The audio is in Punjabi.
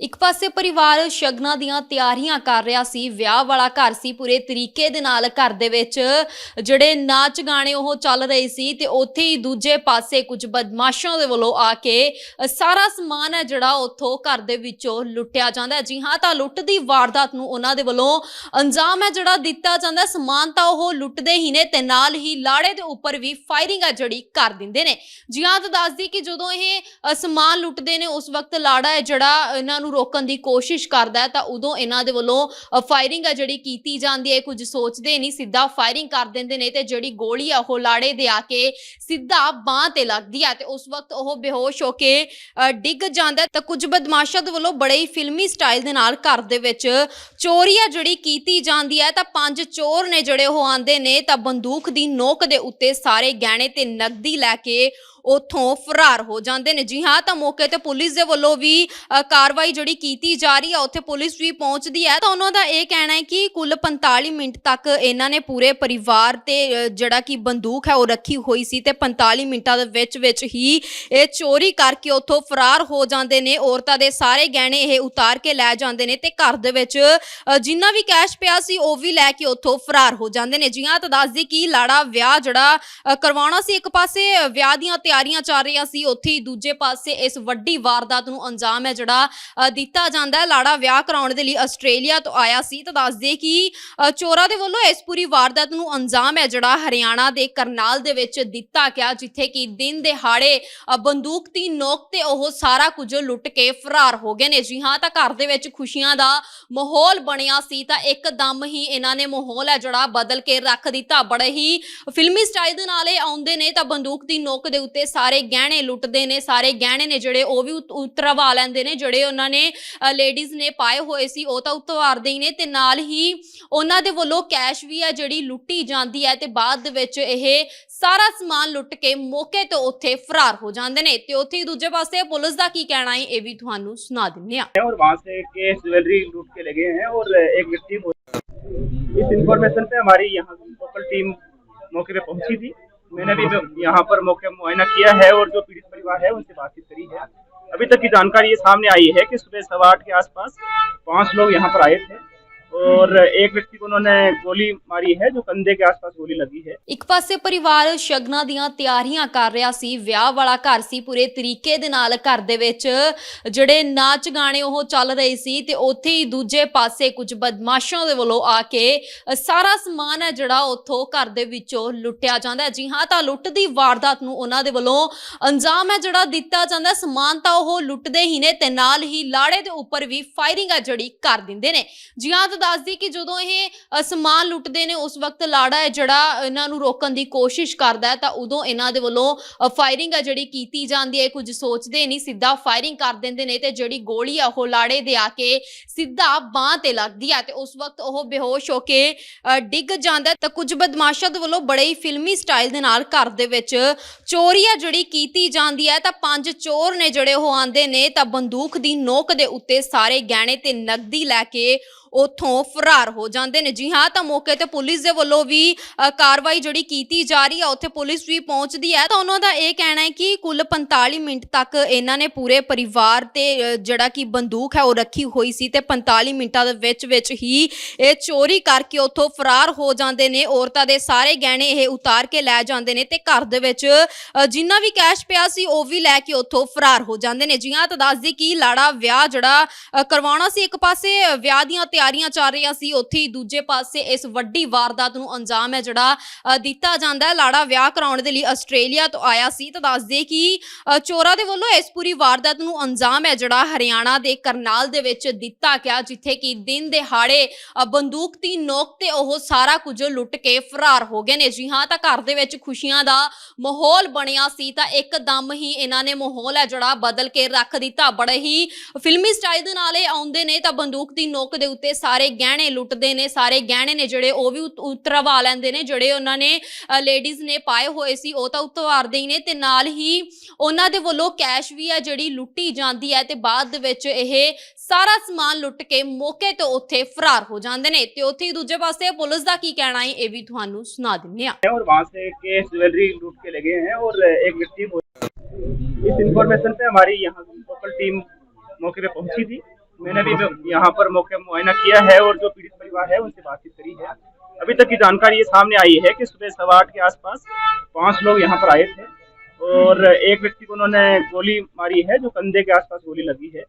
ਇੱਕ ਪਾਸੇ ਪਰਿਵਾਰ ਸ਼ਗਨਾਂ ਦੀਆਂ ਤਿਆਰੀਆਂ ਕਰ ਰਿਹਾ ਸੀ, ਵਿਆਹ ਵਾਲਾ ਘਰ ਸੀ, ਪੂਰੇ ਤਰੀਕੇ ਦੇ ਨਾਲ ਘਰ ਦੇ ਵਿੱਚ ਜਿਹੜੇ ਨਾਚ ਗਾਣੇ ਉਹ ਚੱਲ ਰਹੇ ਸੀ ਤੇ ਉੱਥੇ ਹੀ ਦੂਜੇ ਪਾਸੇ ਕੁਝ ਬਦਮਾਸ਼ਾਂ ਦੇ ਵੱਲੋਂ ਆ ਕੇ ਸਾਰਾ ਸਮਾਨ ਹੈ ਜਿਹੜਾ ਉੱਥੋਂ ਘਰ ਦੇ ਵਿੱਚੋਂ ਲੁੱਟਿਆ ਜਾਂਦਾ ਜੀ ਹਾਂ, ਤਾਂ ਲੁੱਟ ਦੀ ਵਾਰਦਾਤ ਨੂੰ ਉਹਨਾਂ ਦੇ ਵੱਲੋਂ ਅੰਜਾਮ ਹੈ ਜਿਹੜਾ ਦਿੱਤਾ ਜਾਂਦਾ ਸਮਾਨ ਤਾਂ ਉਹ ਲੁੱਟਦੇ ਹੀ ਨੇ ਤੇ ਨਾਲ ਹੀ ਲਾੜੇ ਦੇ ਉੱਪਰ ਵੀ ਫਾਇਰਿੰਗ ਹੈ ਜਿਹੜੀ ਕਰ ਦਿੰਦੇ ਨੇ। ਜੀ ਹਾਂ, ਤਾਂ ਦੱਸਦੀ ਕਿ ਜਦੋਂ ਇਹ ਸਮਾਨ ਲੁੱਟਦੇ ਨੇ, ਉਸ ਵਕਤ ਲਾੜਾ ਹੈ ਜਿਹੜਾ ਇਹਨਾਂ ਨੂੰ ਰੋਕਣ ਦੀ ਕੋਸ਼ਿਸ਼ ਕਰਦਾ ਹੈ, ਤਾਂ ਉਦੋਂ ਇਹਨਾਂ ਦੇ ਵੱਲੋਂ ਫਾਇਰਿੰਗ ਹੈ ਜਿਹੜੀ ਕੀਤੀ ਜਾਂਦੀ ਹੈ ਕੁਝ ਸੋਚਦੇ ਨਹੀਂ, ਸਿੱਧਾ ਫਾਇਰਿੰਗ ਕਰ ਦਿੰਦੇ ਨੇ ਤੇ ਜਿਹੜੀ ਗੋਲੀ ਆ, ਉਹ ਲਾੜੇ ਦੇ ਆ ਕੇ ਸਿੱਧਾ ਬਾਹ ਤੇ ਲੱਗਦੀ ਹੈ ਤੇ ਉਸ ਵਕਤ ਉਹ ਬੇਹੋਸ਼ ਹੋ ਕੇ ਡਿੱਗ ਜਾਂਦਾ ਹੈ। ਤਾਂ ਕੁਝ ਬਦਮਾਸ਼ਾਂ ਦੇ ਵੱਲੋਂ ਬੜੇ ਹੀ ਫਿਲਮੀ ਸਟਾਈਲ ਦੇ ਨਾਲ ਘਰ ਦੇ ਵਿੱਚ ਚੋਰੀ ਆ ਜਿਹੜੀ ਕੀਤੀ ਜਾਂਦੀ ਹੈ, ਤਾਂ ਪੰਜ ਚੋਰ ਨੇ ਜਿਹੜੇ ਉਹ ਆਂਦੇ ਨੇ, ਤਾਂ ਬੰਦੂਕ ਦੀ ਨੋਕ ਦੇ ਉੱਤੇ ਸਾਰੇ ਗਹਿਣੇ ਤੇ ਨਕਦੀ ਲੈ ਕੇ ਉਥੋਂ ਫਰਾਰ ਹੋ ਜਾਂਦੇ ਨੇ। ਜੀ ਹਾਂ, ਤਾਂ ਮੌਕੇ ਤੇ ਪੁਲਿਸ ਦੇ ਵੱਲੋਂ ਵੀ ਕਾਰਵਾਈ ਜਿਹੜੀ ਕੀਤੀ ਜਾ ਰਹੀ ਹੈ ਉੱਥੇ ਪੁਲਿਸ ਵੀ ਪਹੁੰਚਦੀ ਹੈ। ਤਾਂ ਉਹਨਾਂ ਦਾ ਇਹ ਕਹਿਣਾ ਹੈ ਕਿ ਕੁੱਲ 45 ਮਿੰਟ ਤੱਕ ਇਹਨਾਂ ਨੇ ਪੂਰੇ ਪਰਿਵਾਰ ਤੇ ਜਿਹੜਾ ਕਿ ਬੰਦੂਕ ਹੈ ਉਹ ਰੱਖੀ ਹੋਈ ਸੀ ਤੇ 45 ਮਿੰਟਾਂ ਦੇ ਵਿੱਚ ਵਿੱਚ ਹੀ ਇਹ ਚੋਰੀ ਕਰਕੇ ਉੱਥੋਂ ਫਰਾਰ ਹੋ ਜਾਂਦੇ ਨੇ। ਔਰਤਾਂ ਦੇ ਸਾਰੇ ਗਹਿਣੇ ਇਹ ਉਤਾਰ ਕੇ ਲੈ ਜਾਂਦੇ ਨੇ ਤੇ ਘਰ ਦੇ ਵਿੱਚ ਜਿੰਨਾ ਵੀ ਕੈਸ਼ ਪਿਆ ਸੀ, ਉਹ ਵੀ ਲੈ ਕੇ ਉੱਥੋਂ ਫਰਾਰ ਹੋ ਜਾਂਦੇ ਨੇ। ਜੀ ਹਾਂ, ਤਾਂ ਦੱਸਦੀ ਕਿ ਲਾੜਾ ਵਿਆਹ ਜਿਹੜਾ ਕਰਵਾਉਣਾ ਸੀ ਇੱਕ ਪਾਸੇ, ਵਿਆਹ ਦੀਆਂ ਤਿਆਰੀਆਂ ਚੱਲ ਰਹੀਆਂ ਸੀ ਉੱਥੇ ਹੀ ਦੂਜੇ ਪਾਸੇ ਇਸ ਵੱਡੀ ਵਾਰਦਾਤ ਨੂੰ ਅੰਜਾਮ ਹੈ ਜਿਹੜਾ ਦਿੱਤਾ ਜਾਂਦਾ ਹੈ। ਲਾੜਾ ਵਿਆਹ ਕਰਾਉਣ ਦੇ ਲਈ ਆਸਟ੍ਰੇਲੀਆ ਤੋਂ ਆਇਆ ਸੀ। ਤਾਂ ਦੱਸਦੇ ਕਿ ਅ, ਦੇ ਵੱਲੋਂ ਇਸ ਪੂਰੀ ਵਾਰਦਾਤ ਨੂੰ ਅੰਜਾਮ ਹੈ ਜਿਹੜਾ ਹਰਿਆਣਾ ਦੇ ਕਰਨਾਲ ਦੇ ਵਿੱਚ ਦਿੱਤਾ ਗਿਆ ਜਿੱਥੇ ਕਿ ਦਿਨ ਦਿਹਾੜੇ ਬੰਦੂਕ ਦੀ ਨੋਕ ਤੇ ਉਹ ਸਾਰਾ ਕੁਝ ਲੁੱਟ ਕੇ ਫਰਾਰ ਹੋ ਗਏ ਨੇ। ਜੀ ਹਾਂ ਤਾਂ ਘਰ ਦੇ ਵਿੱਚ ਖੁਸ਼ੀਆਂ ਦਾ ਮਾਹੌਲ ਬਣਿਆ ਸੀ। ਤਾਂ ਇੱਕਦਮ ਹੀ ਇਹਨਾਂ ਨੇ ਮਾਹੌਲ ਹੈ ਜਿਹੜਾ ਬਦਲ ਕੇ ਰੱਖ ਦਿੱਤਾ। ਬੜੇ ਹੀ ਫਿਲਮੀ ਸਟਾਈਲ ਦੇ ਨਾਲ ਇਹ ਆਉਂਦੇ ਨੇ ਤਾਂ ਬੰਦੂਕ ਦੀ ਨੋਕ ਦੇ ਉੱਤੇ ਸਾਰੇ ਗਹਿਣੇ ਲੁੱਟਦੇ ਨੇ ਸਾਰੇ ਗਹਿਣੇ ਨੇ ਜਿਹੜੇ ਉਹ ਵੀ ਉਤ- ਉਤਰਵਾ ਲੈਂਦੇ ਨੇ ਜਿਹੜੇ ਉਹਨਾਂ ਨੇ ਲੇਡੀਜ਼ ਨੇ ਪਾਏ ਹੋਏ ਸੀ ਉਹ ਤਾਂ ਉਤਾਰਦੇ ਹੀ ਨੇ ਤੇ ਨਾਲ ਹੀ ਉਹਨਾਂ ਦੇ ਵੱਲੋਂ ਕੈਸ਼ ਵੀ ਹੈ ਜਿਹੜੀ ਲੁੱਟੀ ਜਾਂਦੀ ਹੈ ਤੇ ਬਾਅਦ ਦੇ ਵਿੱਚ ਇਹ ਸਾਰਾ ਸਮਾਨ ਲੁੱਟ ਕੇ ਮੌਕੇ ਤੋਂ ਉੱਥੇ ਫਰਾਰ ਹੋ ਜਾਂਦੇ ਨੇ ਤੇ ਉੱਥੇ ਹੀ ਦੂਜੇ ਪਾਸੇ ਪੁਲਿਸ ਦਾ ਕੀ ਕਹਿਣਾ ਹੈ ਇਹ ਵੀ ਤੁਹਾਨੂੰ ਸੁਣਾ ਦਿੰਦੇ ਆ है और वहाँ से केस ज्वेलरी लूट के ले गए हैं और एक व्यक्ति को इस इंफॉर्मेशन पे हमारी यहाँ लोकल टीम मौके पे पहुंची थी मैंने भी यहाँ पर मौके मुआयना किया है और जो पीड़ित परिवार है उनसे बातचीत करी है अभी तक की जानकारी ये सामने आई है कि सुबह सवा आठ के आसपास पांच लोग यहाँ पर आए थे और एक व्यक्ति को उन्होंने गोली मारी है जो कंधे के आसपास गोली लगी है ਇੱਕ ਪਾਸੇ ਪਰਿਵਾਰ ਸ਼ਗਨਾਂ ਦੀਆਂ ਤਿਆਰੀਆਂ ਕਰ ਰਿਹਾ ਸੀ ਵਿਆਹ ਵਾਲਾ ਘਰ ਸੀ ਪੂਰੇ ਤਰੀਕੇ ਦੇ ਨਾਲ ਘਰ ਦੇ ਵਿੱਚ ਜਿਹੜੇ ਨਾਚ ਗਾਣੇ ਉਹ ਚੱਲ ਰਹੇ ਸੀ ਤੇ ਉੱਥੇ ਹੀ ਦੂਜੇ ਪਾਸੇ ਕੁਝ ਬਦਮਾਸ਼ਾਂ ਦੇ ਵੱਲੋਂ ਆ ਕੇ ਅ, ਸਾਰਾ ਸਮਾਨ ਹੈ ਜਿਹੜਾ ਉੱਥੋਂ ਘਰ ਦੇ ਵਿੱਚੋਂ ਲੁੱਟਿਆ ਜਾਂਦਾ ਹੈ ਜੀ ਹਾਂ ਤਾਂ ਲੁੱਟ ਦੀ ਵਾਰਦਾਤ ਨੂੰ ਉਹਨਾਂ ਦੇ ਵੱਲੋਂ ਅੰਜਾਮ ਹੈ ਜਿਹੜਾ ਦਿੱਤਾ ਜਾਂਦਾ ਹੈ। ਸਮਾਨ ਤਾਂ ਉਹ ਲੁੱਟਦੇ ਹੀ ਨੇ ਤੇ ਨਾਲ ਹੀ ਲਾੜੇ ਦੇ ਉੱਪਰ ਵੀ ਫਾਇਰਿੰਗ ਹੈ ਜਿਹੜੀ ਕਰ ਦਿੰਦੇ ਨੇ ਜੀ ਹਾਂ ਤਾਂ ਦੱਸਦੀ ਕਿ ਜਦੋਂ ਇਹ ਸਮਾਨ ਲੁੱਟਦੇ ਨੇ ਉਸ ਵਕਤ ਲਾੜਾ ਹੈ ਜਿਹੜਾ ਇਹਨਾਂ ਨੂੰ ਰੋਕਣ ਦੀ ਕੋਸ਼ਿਸ਼ ਕਰਦਾ ਹੈ ਤਾਂ ਉਦੋਂ ਇਹਨਾਂ ਦੇ ਵੱਲੋਂ ਫਾਇਰਿੰਗ ਹੈ ਜਿਹੜੀ ਕੀਤੀ ਜਾਂਦੀ ਹੈ ਕੁਝ ਸੋਚਦੇ ਨਹੀਂ ਸਿੱਧਾ ਫਾਇਰਿੰਗ ਕਰ ਦਿੰਦੇ ਨੇ ਤੇ ਜਿਹੜੀ ਗੋਲੀ ਆ ਉਹ ਲਾੜੇ ਦੇ ਆ ਕੇ ਸਿੱਧਾ ਬਾਹ ਤੇ ਲੱਗਦੀ ਹੈ ਤੇ ਉਸ ਵਕਤ ਉਹ ਬੇਹੋਸ਼ ਹੋ ਕੇ ਅ, ਡਿੱਗ ਜਾਂਦਾ ਤਾਂ ਕੁਝ ਬਦਮਾਸ਼ਾਂ ਦੇ ਵੱਲੋਂ ਬੜੇ ਹੀ ਫਿਲਮੀ ਸਟਾਈਲ ਦੇ ਨਾਲ ਘਰ ਦੇ ਵਿੱਚ ਚੋਰੀ ਆ ਜਿਹੜੀ ਕੀਤੀ ਜਾਂਦੀ ਹੈ ਤਾਂ ਪੰਜ ਚੋਰ ਨੇ ਜਿਹੜੇ ਉਹ ਆਂਦੇ ਨੇ ਤਾਂ ਬੰਦੂਕ ਦੀ ਨੋਕ ਦੇ ਉੱਤੇ ਸਾਰੇ ਗਹਿਣੇ ਤੇ ਨਕਦੀ ਲੈ ਕੇ ਉਥੋਂ ਫਰਾਰ ਹੋ ਜਾਂਦੇ ਨੇ। ਜੀ ਹਾਂ, ਤਾਂ ਮੌਕੇ ਤੇ ਪੁਲਿਸ ਦੇ ਵੱਲੋਂ ਵੀ ਕਾਰਵਾਈ ਜਿਹੜੀ ਕੀਤੀ ਜਾ ਰਹੀ ਹੈ ਉੱਥੇ ਪੁਲਿਸ ਵੀ ਪਹੁੰਚਦੀ ਹੈ। ਤਾਂ ਉਹਨਾਂ ਦਾ ਇਹ ਕਹਿਣਾ ਹੈ ਕਿ ਕੁੱਲ 45 ਮਿੰਟ ਤੱਕ ਇਹਨਾਂ ਨੇ ਪੂਰੇ ਪਰਿਵਾਰ ਤੇ ਜਿਹੜਾ ਕਿ ਬੰਦੂਕ ਹੈ, ਉਹ ਰੱਖੀ ਹੋਈ ਸੀ ਤੇ 45 ਮਿੰਟਾਂ ਦੇ ਵਿੱਚ ਵਿੱਚ ਹੀ ਇਹ ਚੋਰੀ ਕਰਕੇ ਉੱਥੋਂ ਫਰਾਰ ਹੋ ਜਾਂਦੇ ਨੇ। ਔਰਤਾਂ ਦੇ ਸਾਰੇ ਗਹਿਣੇ ਇਹ ਉਤਾਰ ਕੇ ਲੈ ਜਾਂਦੇ ਨੇ ਤੇ ਘਰ ਦੇ ਵਿੱਚ ਜਿੰਨਾ ਵੀ ਕੈਸ਼ ਪਿਆ ਸੀ, ਉਹ ਵੀ ਲੈ ਕੇ ਉੱਥੋਂ ਫਰਾਰ ਹੋ ਜਾਂਦੇ ਨੇ। ਜੀ ਹਾਂ, ਤਾਂ ਦੱਸਦੀ ਕਿ ਲਾੜਾ ਵਿਆਹ ਜਿਹੜਾ ਕਰਵਾਉਣਾ ਸੀ ਇੱਕ ਪਾਸੇ, ਵਿਆਹ ਦੀਆਂ ਤਿਆਰੀਆਂ ਚੱਲ ਰਹੀਆਂ ਸੀ ਉੱਥੇ ਹੀ ਦੂਜੇ ਪਾਸੇ ਇਸ ਵੱਡੀ ਵਾਰਦਾਤ ਨੂੰ ਅੰਜਾਮ ਹੈ ਜਿਹੜਾ ਦਿੱਤਾ ਜਾਂਦਾ ਹੈ। ਲਾੜਾ ਵਿਆਹ ਕਰਾਉਣ ਦੇ ਲਈ ਆਸਟ੍ਰੇਲੀਆ ਤੋਂ ਆਇਆ ਸੀ। ਤਾਂ ਦੱਸਦੇ ਕਿ ਅ, ਦੇ ਵੱਲੋਂ ਇਸ ਪੂਰੀ ਵਾਰਦਾਤ ਨੂੰ ਅੰਜਾਮ ਹੈ ਜਿਹੜਾ ਹਰਿਆਣਾ ਦੇ ਕਰਨਾਲ ਦੇ ਵਿੱਚ ਦਿੱਤਾ ਗਿਆ ਜਿੱਥੇ ਕਿ ਦਿਨ ਦਿਹਾੜੇ ਬੰਦੂਕ ਦੀ ਨੋਕ ਤੇ ਉਹ ਸਾਰਾ ਕੁਝ ਲੁੱਟ ਕੇ ਫਰਾਰ ਹੋ ਗਏ ਨੇ। ਜੀ ਹਾਂ ਤਾਂ ਘਰ ਦੇ ਵਿੱਚ ਖੁਸ਼ੀਆਂ ਦਾ ਮਾਹੌਲ ਬਣਿਆ ਸੀ। ਤਾਂ ਇੱਕਦਮ ਹੀ ਇਹਨਾਂ ਨੇ ਮਾਹੌਲ ਹੈ ਜਿਹੜਾ ਬਦਲ ਕੇ ਰੱਖ ਦਿੱਤਾ। ਬੜੇ ਹੀ ਫਿਲਮੀ ਸਟਾਈਲ ਦੇ ਨਾਲ ਇਹ ਆਉਂਦੇ ਨੇ। ਤਾਂ ਬੰਦੂਕ ਦੀ ਨੋਕ ਦੇ ਉੱਤੇ ਸਾਰੇ ਗਹਿਣੇ ਲੁੱਟਦੇ ਨੇ ਸਾਰੇ ਗਹਿਣੇ ਨੇ ਜਿਹੜੇ ਉਹ ਵੀ ਉਤ- ਉਤਰਵਾ ਲੈਂਦੇ ਨੇ ਜਿਹੜੇ ਉਹਨਾਂ ਨੇ ਲੇਡੀਜ਼ ਨੇ ਪਾਏ ਹੋਏ ਸੀ ਉਹ ਤਾਂ ਉਤਾਰਦੇ ਹੀ ਨੇ ਤੇ ਨਾਲ ਹੀ ਉਹਨਾਂ ਦੇ ਵੱਲੋਂ ਕੈਸ਼ ਵੀ ਹੈ ਜਿਹੜੀ ਲੁੱਟੀ ਜਾਂਦੀ ਹੈ ਤੇ ਬਾਅਦ ਦੇ ਵਿੱਚ ਇਹ ਸਾਰਾ ਸਮਾਨ ਲੁੱਟ ਕੇ ਮੌਕੇ ਤੋਂ ਉੱਥੇ ਫਰਾਰ ਹੋ ਜਾਂਦੇ ਨੇ ਤੇ ਉੱਥੇ ਹੀ ਦੂਜੇ ਪਾਸੇ ਪੁਲਿਸ ਦਾ ਕੀ ਕਹਿਣਾ ਹੈ ਇਹ ਵੀ ਤੁਹਾਨੂੰ ਸੁਣਾ ਦਿੰਦੇ ਆ और वहाँ से केस ज्वेलरी लूट के ले गए हैं और एक व्यक्ति को इस इंफॉर्मेशन पे हमारी यहाँ लोकल टीम मौके पे पहुंची थी मैंने भी यहाँ पर मौके मुआयना किया है और जो पीड़ित परिवार है उनसे बातचीत करी है। अभी तक की जानकारी ये सामने आई है कि सुबह सवा आठ के आसपास पाँच लोग यहाँ पर आए थे और एक व्यक्ति को उन्होंने गोली मारी है, जो कंधे के आसपास गोली लगी है।